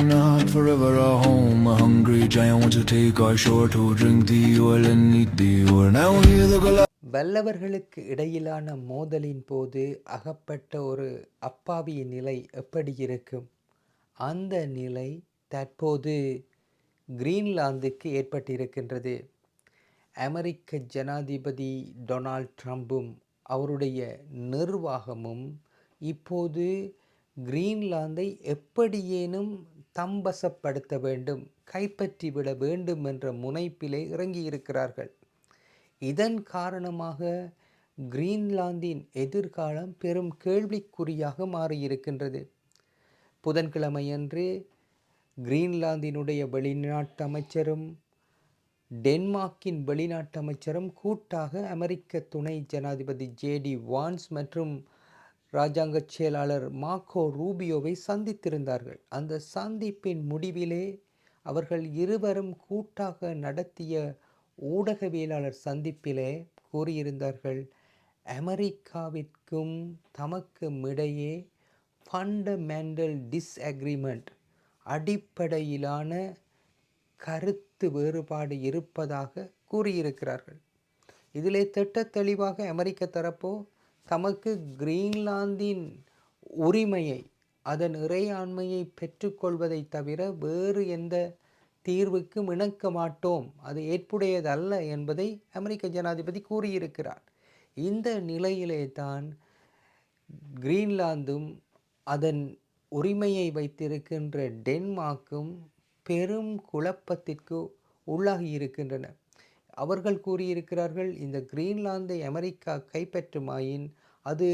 Not forever a home, a hungry giant wants to take our shore to drink the oil and eat the oil. Now hear the gala- வல்லவர்களுக்கு இடையிலான மோதலின் போது அகப்பட்ட ஒரு அப்பாவியின் நிலை எப்படி இருக்கும் அந்த நிலை தற்போது கிரீன்லாந்துக்கு ஏற்பட்டிருக்கின்றது அமெரிக்க ஜனாதிபதி டொனால்ட் ட்ரம்பும் அவருடைய நிர்வாகமும் இப்போது கிரீன்லாந்தை எப்படியேனும் தம்பசப்படுத்த வேண்டும் கைப்பற்றிவிட வேண்டும் என்ற முனைப்பிலே இறங்கியிருக்கிறார்கள். இதன் காரணமாக கிரீன்லாந்தின் எதிர்காலம் பெரும் கேள்விக்குறியாக மாறியிருக்கின்றது. புதன்கிழமையன்று கிரீன்லாந்தினுடைய வெளிநாட்டு அமைச்சரும் டென்மார்க்கின் வெளிநாட்டு அமைச்சரும் கூட்டாக அமெரிக்க துணை ஜனாதிபதி ஜேடி வான்ஸ் மற்றும் இராஜாங்க செயலாளர் மாக்கோ ரூபியோவை சந்தித்திருந்தார்கள். அந்த சந்திப்பின் முடிவிலே அவர்கள் இருவரும் கூட்டாக நடத்திய ஊடகவியலாளர் சந்திப்பிலே கூறியிருந்தார்கள் அமெரிக்காவிற்கும் தமக்கும் இடையே ஃபண்டமெண்டல் டிஸ்அக்ரிமெண்ட் அடிப்படையிலான கருத்து வேறுபாடு இருப்பதாக கூறியிருக்கிறார்கள். இதிலே திட்ட தெளிவாக அமெரிக்க தரப்போ தமக்கு கிரீன்லாந்தின் உரிமையை அதன் இறையாண்மையை பெற்றுக்கொள்வதை தவிர வேறு எந்த தீர்வுக்கும் இணக்க மாட்டோம் அது ஏற்புடையதல்ல என்பதை அமெரிக்க ஜனாதிபதி கூறியிருக்கிறார். இந்த நிலையிலே தான் கிரீன்லாந்தும் அதன் உரிமையை வைத்திருக்கின்ற டென்மார்க்கும் பெரும் குழப்பத்திற்கு உள்ளாகி இருக்கின்றன அவர்கள் கூறியிருக்கிறார்கள் இந்த கிரீன்லாந்தை அமெரிக்கா கைப்பற்றுமாயின் அது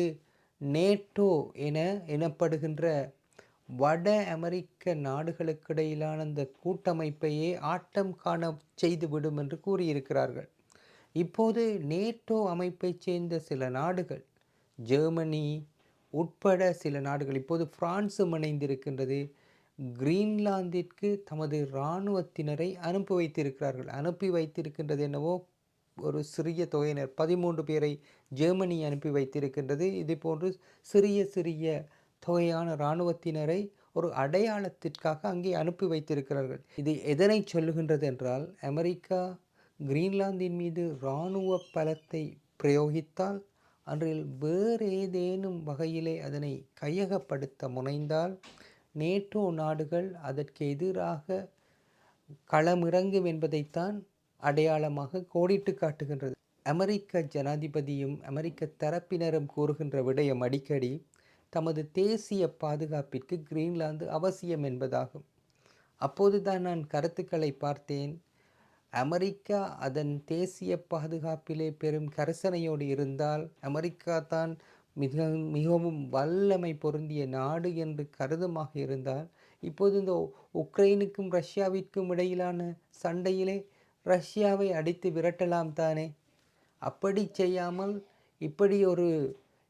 நேட்டோ என எனப்படுகின்ற வட அமெரிக்க நாடுகளுக்கிடையிலான அந்த கூட்டமைப்பையே ஆட்டம் காண செய்துவிடும் என்று கூறியிருக்கிறார்கள். இப்போது நேட்டோ அமைப்பைச் சேர்ந்த சில நாடுகள் ஜெர்மனி உட்பட சில நாடுகள் இப்போது பிரான்சும் இணைந்திருக்கின்றது. கிரீன்லாந்திற்கு தமது இராணுவத்தினரை அனுப்பி வைத்திருக்கிறார்கள். அனுப்பி வைத்திருக்கின்றது என்னவோ ஒரு சிறிய தொகையினர். பதிமூன்று பேரை ஜெர்மனி அனுப்பி வைத்திருக்கின்றது. இது போன்று சிறிய சிறிய தொகையான இராணுவத்தினரை ஒரு அடையாளத்திற்காக அங்கே அனுப்பி வைத்திருக்கிறார்கள். இது எதனை சொல்லுகின்றது என்றால் அமெரிக்கா கிரீன்லாந்தின் மீது இராணுவ பலத்தை பிரயோகித்தால் அன்றில் வேறு ஏதேனும் வகையிலே அதனை கையகப்படுத்த முனைந்தால் நேட்டோ நாடுகள் அதற்கு எதிராக களமிறங்கும் என்பதைத்தான் அடையாளமாக கோடிட்டு காட்டுகின்றது. அமெரிக்க ஜனாதிபதியும் அமெரிக்க தரப்பினரும் கூறுகின்ற விடயம் அடிக்கடி தமது தேசிய பாதுகாப்பிற்கு கிரீன்லாந்து அவசியம் என்பதாகும். அப்போதுதான் நான் கருத்துக்களை பார்த்தேன். அமெரிக்கா அதன் தேசிய பாதுகாப்பிலே பெரும் கரிசனையோடு இருந்தால் அமெரிக்கா தான் மிக மிகவும் வல்லமை பொருந்திய நாடு என்று கருதமாக இருந்தால் இப்போது இந்த உக்ரைனுக்கும் ரஷ்யாவிற்கும் இடையிலான சண்டையிலே ரஷ்யாவை அடித்து விரட்டலாம் தானே? அப்படி செய்யாமல் இப்படி ஒரு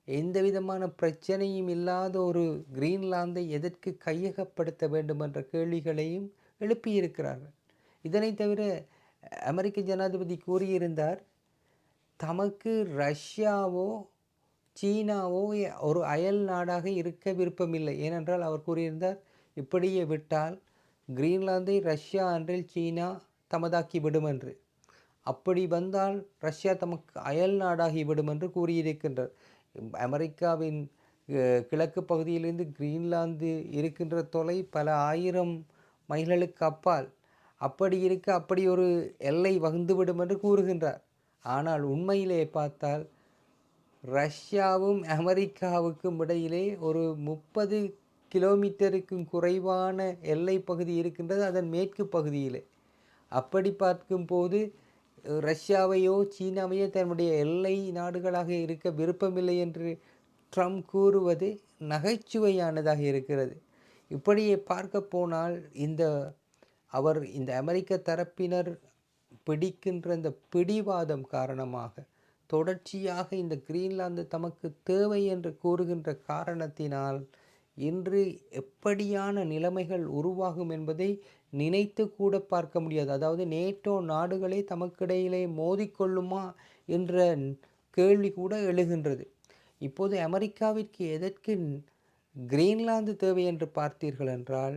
எந்த விதமான பிரச்சனையும் இல்லாத ஒரு கிரீன்லாந்தை எதற்கு கையகப்படுத்த வேண்டும் என்ற கேள்விகளையும் எழுப்பியிருக்கிறார்கள். இதனை தவிர அமெரிக்க ஜனாதிபதி கூறியிருந்தார் தமக்கு ரஷ்யாவோ சீனாவோ ஒரு அயல் நாடாக இருக்க விருப்பமில்லை. ஏனென்றால் அவர் கூறியிருந்தார் இப்படியே விட்டால் கிரீன்லாந்தை ரஷ்யா அன்றில் சீனா தமதாக்கி விடும் என்று அப்படி வந்தால் ரஷ்யா தமக்கு அயல் நாடாகிவிடும் என்று கூறியிருக்கின்றார். அமெரிக்காவின் கிழக்கு பகுதியிலிருந்து கிரீன்லாந்து இருக்கின்ற தொலை பல ஆயிரம் மைல்களுக்கு அப்பால். அப்படி இருக்க அப்படி ஒரு எல்லை வகுந்துவிடும் என்று கூறுகின்றார். ஆனால் உண்மையிலே பார்த்தால் ரஷ்யாவும் அமெரிக்காவுக்கும் இடையிலே ஒரு முப்பது கிலோமீட்டருக்கும் குறைவான எல்லை பகுதி இருக்கின்றது அதன் மேற்கு பகுதியில். அப்படி பார்க்கும்போது ரஷ்யாவையோ சீனாவையோ தன்னுடைய எல்லை நாடுகளாக இருக்க விருப்பமில்லை என்று ட்ரம்ப் கூறுவது நகைச்சுவையானதாக இருக்கிறது. இப்படியே பார்க்க போனால் இந்த அவர் இந்த அமெரிக்க தரப்பினர் பிடிக்கின்ற இந்த பிடிவாதம் காரணமாக தொடர்ச்சியாக இந்த கிரீன்லாந்து தமக்கு தேவை என்று கூறுகின்ற காரணத்தினால் இன்று எப்படியான நிலைமைகள் உருவாகும் என்பதை நினைத்து கூட பார்க்க முடியாது. அதாவது நேட்டோ நாடுகளே தமக்கிடையிலே மோதிக்கொள்ளுமா என்ற கேள்வி கூட எழுகின்றது. இப்போது அமெரிக்காவிற்கு எதற்கு கிரீன்லாந்து தேவை என்று பார்த்தீர்கள் என்றால்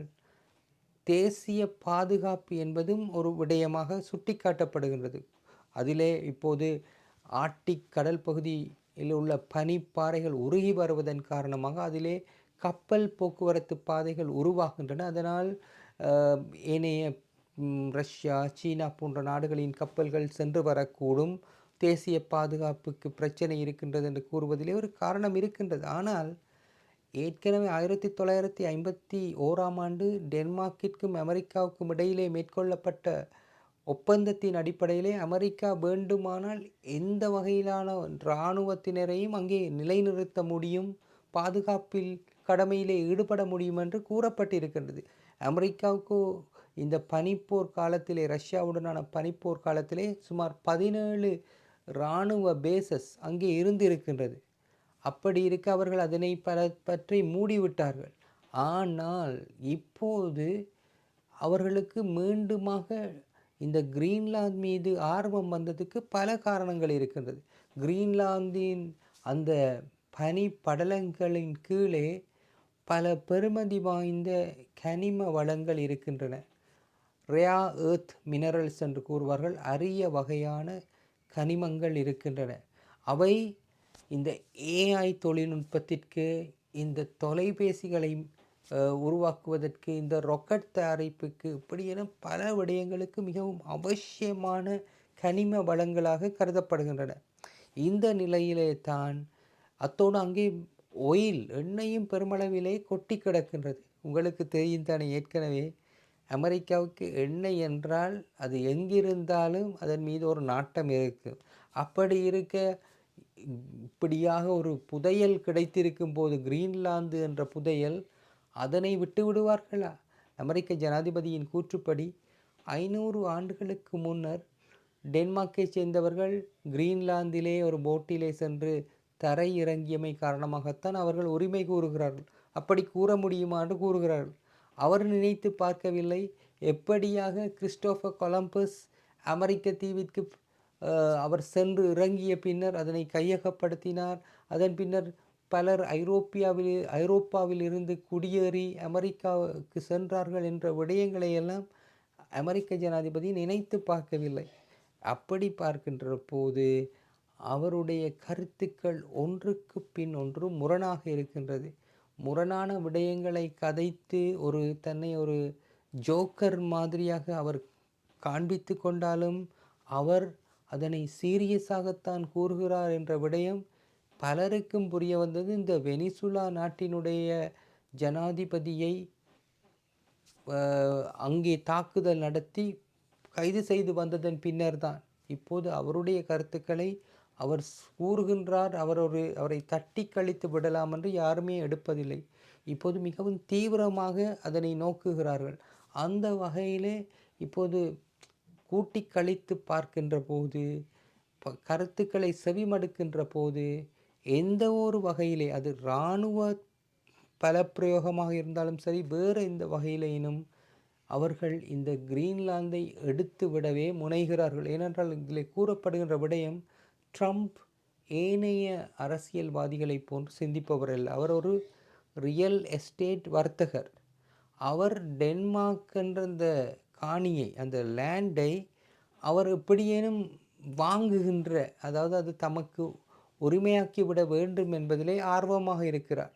தேசிய பாதுகாப்பு என்பதும் ஒரு விடயமாக சுட்டிக்காட்டப்படுகின்றது. அதிலே இப்போது ஆர்டிக் கடல் பகுதியில் உள்ள பனிப்பாறைகள் உருகி வருவதன் காரணமாக அதிலே கப்பல் போக்குவரத்து பாதைகள் உருவாகின்றன. அதனால் ஏனைய ரஷ்யா சீனா போன்ற நாடுகளின் கப்பல்கள் சென்று வரக்கூடும். தேசிய பாதுகாப்புக்கு பிரச்சனை இருக்கின்றது என்று கூறுவதிலே ஒரு காரணம் இருக்கின்றது. ஆனால் ஏற்கனவே ஆயிரத்தி தொள்ளாயிரத்தி ஐம்பத்தி ஓராம் ஆண்டு டென்மார்க்கிற்கும் அமெரிக்காவுக்கும் இடையிலே மேற்கொள்ளப்பட்ட ஒப்பந்தத்தின் அடிப்படையிலே அமெரிக்கா வேண்டுமானால் எந்த வகையிலான இராணுவத்தினரையும் அங்கே நிலைநிறுத்த முடியும்? பாதுகாப்பில் கடமையிலே ஈடுபட முடியும் என்று கூறப்பட்டிருக்கின்றது. அமெரிக்காவுக்கு இந்த பனிப்போர் காலத்திலே ரஷ்யாவுடனான பனிப்போர் காலத்திலே சுமார் பதினேழு இராணுவ பேசஸ் அங்கே இருந்திருக்கின்றது. அப்படி இருக்க அவர்கள் அதனை பல பற்றி மூடிவிட்டார்கள். ஆனால் இப்போது அவர்களுக்கு மீண்டுமாக இந்த கிரீன்லாந்து மீது ஆர்வம் வந்ததுக்கு பல காரணங்கள் இருக்கின்றது. கிரீன்லாந்தின் அந்த பனி படலங்களின் கீழே பல பெருமதி வாய்ந்த கனிம வளங்கள் இருக்கின்றன. ரேயா ஏர்த் மினரல்ஸ் என்று கூறுவார்கள். அரிய வகையான கனிமங்கள் இருக்கின்றன. அவை இந்த ஏஐ தொழில்நுட்பத்திற்கு இந்த தொலைபேசிகளை உருவாக்குவதற்கு இந்த ராக்கெட் தயாரிப்புக்கு இப்படியென பல விடயங்களுக்கு மிகவும் அவசியமான கனிம வளங்களாக கருதப்படுகின்றன. இந்த நிலையிலே தான் அத்தோடு அங்கே ஒயில் எண்ணெயும் பெருமளவிலே கொட்டி கிடக்கின்றது. உங்களுக்கு தெரியும் தானே ஏற்கனவே அமெரிக்காவுக்கு எண்ணெய் என்றால் அது எங்கிருந்தாலும் அதன் மீது ஒரு நாட்டம் இருக்கும் அப்படி இருக்க இப்படியாக ஒரு புதையல் கிடைத்திருக்கும் போது கிரீன்லாந்து என்ற புதையல் அதனை விட்டு விடுவார்களா? அமெரிக்க ஜனாதிபதியின் கூற்றுப்படி ஐநூறு ஆண்டுகளுக்கு முன்னர் டென்மார்க்கை சேர்ந்தவர்கள் கிரீன்லாந்திலே ஒரு போட்டிலே சென்று தரை இறங்கியமை காரணமாகத்தான் அவர்கள் உரிமை கூறுகிறார்கள் அப்படி கூற முடியுமா என்று கூறுகிறார்கள். அவர் நினைத்து பார்க்கவில்லை. எப்படியாக கிறிஸ்டோஃபர் கொலம்பஸ் அமெரிக்க தீவிற்கு அவர் சென்று இறங்கிய பின்னர் அதனை கையகப்படுத்தினார். அதன் பின்னர் பலர் ஐரோப்பியாவில் ஐரோப்பாவில் இருந்து குடியேறி அமெரிக்காவுக்கு சென்றார்கள் என்ற விடயங்களை எல்லாம் அமெரிக்க ஜனாதிபதி நினைத்து பார்க்கவில்லை. அப்படி பார்க்கின்ற போது அவருடைய கருத்துக்கள் ஒன்றுக்கு பின் ஒன்று முரணாக இருக்கின்றது. முரணான விடயங்களை கதைத்து ஒரு தன்னை ஒரு ஜோக்கர் மாதிரியாக அவர் காண்பித்து கொண்டாலும் அவர் அதனை சீரியஸாகத்தான் கூறுகிறார் என்ற விடயம் பலருக்கும் புரிய வந்தது இந்த வெனிசுலா நாட்டினுடைய ஜனாதிபதியை அங்கே தாக்குதல் நடத்தி கைது செய்து வந்ததன் பின்னர் தான் இப்போது அவருடைய கருத்துக்களை அவர் கூறுகின்றார் அவர் ஒரு அவரை தட்டி கழித்து விடலாம் என்று யாருமே எடுப்பதில்லை. இப்போது மிகவும் தீவிரமாக அதனை நோக்குகிறார்கள். அந்த வகையிலே இப்போது கூட்டி கழித்து பார்க்கின்ற போது ப- கருத்துக்களை செவிமடுக்கின்ற போது எந்த ஒரு வகையிலே அது இராணுவ பலப்பிரயோகமாக இருந்தாலும் சரி வேறு எந்த வகையிலேனும் அவர்கள் இந்த கிரீன்லாந்தை எடுத்து விடவே முனைகிறார்கள். ஏனென்றால் இதில் கூறப்படுகின்ற விடயம் ட்ரம்ப் ஏனைய அரசியல்வாதிகளைப் போன்று சிந்திப்பவர் அல்ல. அவர் ஒரு ரியல் எஸ்டேட் வர்த்தகர். அவர் டென்மார்க் என்ற அந்த காணியை அந்த லேண்டை அவர் எப்படியேனும் வாங்குகின்ற அதாவது அது தமக்கு உரிமையாக்கி விட வேண்டும் என்பதிலே ஆர்வமாக இருக்கிறார்.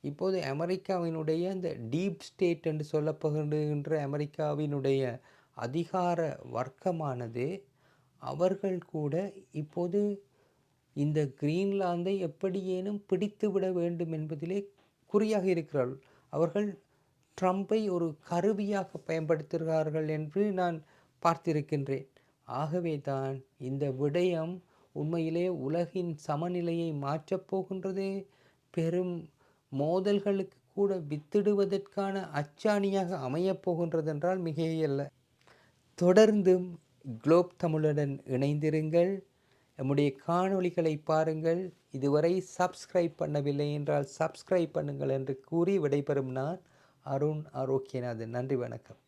இப்போது அமெரிக்காவினுடைய இந்த டீப் ஸ்டேட் என்று சொல்லப்படுகின்ற அமெரிக்காவினுடைய அதிகார வர்க்கமானது அவர்கள் கூட இப்போது இந்த கிரீன்லாந்தை எப்படியேனும் பிடித்து விட வேண்டும் என்பதிலே குறியாக இருக்கிறார்கள் அவர்கள் ட்ரம்பை ஒரு கருவியாக பயன்படுத்துகிறார்கள் என்று நான் பார்த்திருக்கின்றேன். ஆகவே தான் இந்த விடயம் உண்மையிலே உலகின் சமநிலையை மாற்றப்போகின்றது பெரும் மோதல்களுக்கு கூட வித்திடுவதற்கான அச்சாணியாக அமையப் போகின்றது என்றால் மிகையல்ல. தொடர்ந்தும் குளோப் தமிழுடன் இணைந்திருங்கள். நம்முடைய காணொளிகளை பாருங்கள். இதுவரை சப்ஸ்கிரைப் பண்ணவில்லை என்றால் சப்ஸ்கிரைப் பண்ணுங்கள் என்று கூறி விடைபெறும் நான் அருண் ஆரோக்கியநாதன். நன்றி வணக்கம்.